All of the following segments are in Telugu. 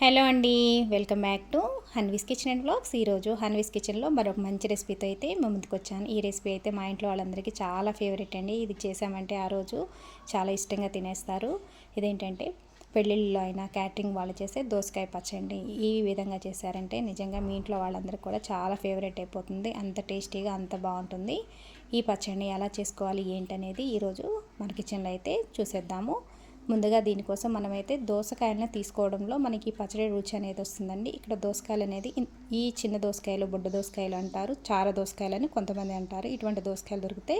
హలో అండి welcome back to Hanvi's kitchen and blogs. ఈరోజు హన్వీస్ కిచెన్లో మరొక మంచి రెసిపీతో అయితే మేము ముందుకు వచ్చాను. ఈ రెసిపీ అయితే మా ఇంట్లో వాళ్ళందరికీ చాలా ఫేవరెట్ అండి. ఇది చేసామంటే ఆ రోజు చాలా ఇష్టంగా తినేస్తారు. ఇదేంటంటే పెళ్ళిళ్ళలో అయినా క్యాటరింగ్ వాళ్ళు చేసే దోసకాయ పచ్చండి ఈ విధంగా చేశారంటే నిజంగా మీ ఇంట్లో వాళ్ళందరికీ కూడా చాలా ఫేవరెట్ అయిపోతుంది. అంత టేస్టీగా అంత బాగుంటుంది. ఈ పచ్చడిని ఎలా చేసుకోవాలి ఏంటనేది ఈరోజు మన కిచెన్లో అయితే చూసేద్దాము. ముందుగా దీనికోసం మనమైతే దోసకాయలను తీసుకోవడంలో మనకి పచ్చడి రుచి అనేది వస్తుందండి. ఇక్కడ దోసకాయలు అనేది ఈ చిన్న దోసకాయలు బుడ్డ దోసకాయలు అంటారు చార దోసకాయలు అని కొంతమంది అంటారు. ఇటువంటి దోసకాయలు దొరికితే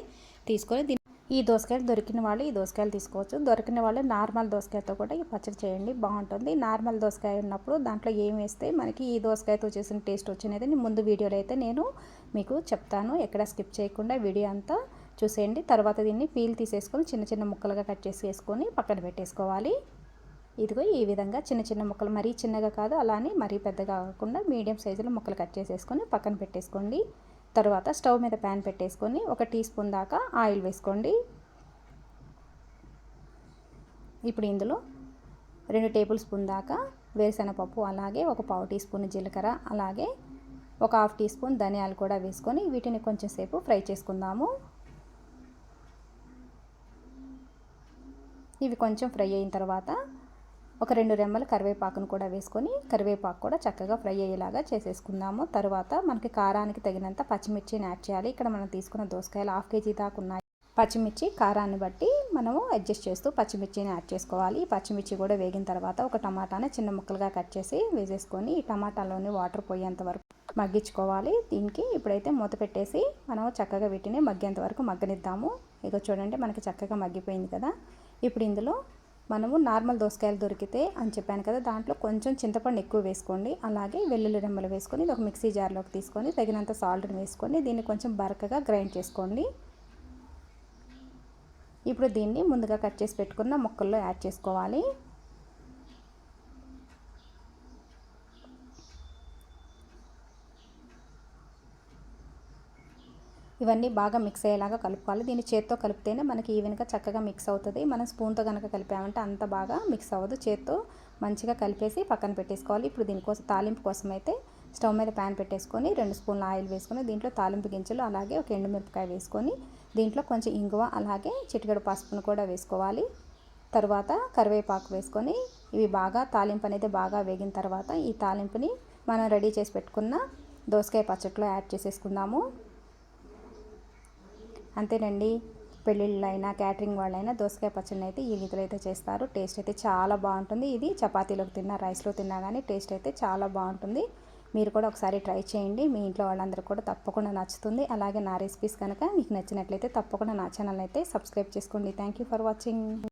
తీసుకొని ఈ దోసకాయలు దొరికిన వాళ్ళు ఈ దోసకాయలు తీసుకోవచ్చు. దొరికిన వాళ్ళు నార్మల్ దోసకాయతో కూడా ఈ పచ్చడి చేయండి బాగుంటుంది. నార్మల్ దోసకాయ ఉన్నప్పుడు దాంట్లో ఏం వేస్తే మనకి ఈ దోసకాయతో చేసిన టేస్ట్ వచ్చినది ముందు వీడియోలో అయితే నేను మీకు చెప్తాను. ఎక్కడ స్కిప్ చేయకుండా వీడియో అంతా చూసేయండి. తర్వాత దీన్ని పీల్ తీసేసుకొని చిన్న చిన్న ముక్కలుగా కట్ చేసి వేసుకొని పక్కన పెట్టేసుకోవాలి. ఇదిగో ఈ విధంగా చిన్న చిన్న ముక్కలు మరీ చిన్నగా కాదు అలానే మరీ పెద్దగా కాకుండా మీడియం సైజులో ముక్కలు కట్ చేసేసుకొని పక్కన పెట్టేసుకోండి. తర్వాత స్టవ్ మీద ప్యాన్ పెట్టేసుకొని ఒక టీ స్పూన్ దాకా ఆయిల్ వేసుకోండి. ఇప్పుడు ఇందులో రెండు టేబుల్ స్పూన్ దాకా వేరుశనగపప్పు అలాగే ఒక పావు టీ స్పూన్ జీలకర్ర అలాగే ఒక హాఫ్ టీ స్పూన్ ధనియాలు కూడా వేసుకొని వీటిని కొంచెం సేపు ఫ్రై చేసుకుందాము. ఇవి కొంచెం ఫ్రై అయిన తర్వాత ఒక రెండు రెమ్మల కరివేపాకును కూడా వేసుకొని కరివేపాకు కూడా చక్కగా ఫ్రై అయ్యేలాగా చేసేసుకుందాము. తర్వాత మనకి కారానికి తగినంత పచ్చిమిర్చిని యాడ్ చేయాలి. ఇక్కడ మనం తీసుకున్న దోసకాయలు హాఫ్ కేజీ దాకా ఉన్నాయి. పచ్చిమిర్చి కారాన్ని బట్టి మనము అడ్జస్ట్ చేస్తూ పచ్చిమిర్చిని యాడ్ చేసుకోవాలి. పచ్చిమిర్చి కూడా వేగిన తర్వాత ఒక టమాటాని చిన్న ముక్కలుగా కట్ చేసి వేసేసుకొని ఈ టమాటాలోని వాటర్ పోయేంత వరకు మగ్గించుకోవాలి. దీనికి ఇప్పుడైతే మూత పెట్టేసి మనం చక్కగా వీటిని మగ్గేంత వరకు మగ్గనిద్దాము. ఇక చూడండి మనకి చక్కగా మగ్గిపోయింది కదా. ఇప్పుడు ఇందులో మనము నార్మల్ దోసకాయలు దొరికితే అని చెప్పాను కదా దాంట్లో కొంచెం చింతపండు ఎక్కువ వేసుకోండి. అలాగే వెల్లుల్లి రెమ్మలు వేసుకొని ఒక మిక్సీ జార్లోకి తీసుకొని తగినంత సాల్ట్ని వేసుకొని దీన్ని కొంచెం బరకగా గ్రైండ్ చేసుకోండి. ఇప్పుడు దీన్ని ముందుగా కట్ చేసి పెట్టుకున్న ముక్కల్లో యాడ్ చేసుకోవాలి. ఇవన్నీ బాగా మిక్స్ అయ్యేలాగా కలుపుకోవాలి. దీన్ని చేత్తో కలిపితేనే మనకి ఈవెన్గా చక్కగా మిక్స్ అవుతుంది. మనం స్పూన్తో కనుక కలిపామంటే అంత బాగా మిక్స్ అవ్వదు. చేత్తో మంచిగా కలిపేసి పక్కన పెట్టేసుకోవాలి. ఇప్పుడు దీనికోసం తాలింపు కోసం అయితే స్టవ్ మీద ప్యాన్ పెట్టేసుకొని రెండు స్పూన్ల ఆయిల్ వేసుకొని దీంట్లో తాలింపు గింజలు అలాగే ఒక ఎండుమిరపకాయ వేసుకొని దీంట్లో కొంచెం ఇంగువ అలాగే చిటికెడు పసుపును కూడా వేసుకోవాలి. తర్వాత కరివేపాకు వేసుకొని ఇవి బాగా తాలింపు అనేది బాగా వేగిన తర్వాత ఈ తాలింపుని మనం రెడీ చేసి పెట్టుకున్న దోసకాయ పచ్చట్లో యాడ్ చేసేసుకుందాము. అంతేనండి. పెళ్ళిళ్ళైనా క్యాటరింగ్ వాళ్ళైనా దోసకాయ పచ్చడిని అయితే ఈ రీతిలో అయితే చేస్తారు. టేస్ట్ అయితే చాలా బాగుంటుంది. ఇది చపాతీలోకి తిన్నా రైస్లో తిన్నా కానీ టేస్ట్ అయితే చాలా బాగుంటుంది. మీరు కూడా ఒకసారి ట్రై చేయండి. మీ ఇంట్లో వాళ్ళందరూ కూడా తప్పకుండా నచ్చుతుంది. అలాగే నా రెసిపీస్ కనుక మీకు నచ్చినట్లయితే తప్పకుండా నా ఛానల్ అయితే సబ్స్క్రైబ్ చేసుకోండి. Thank for watching.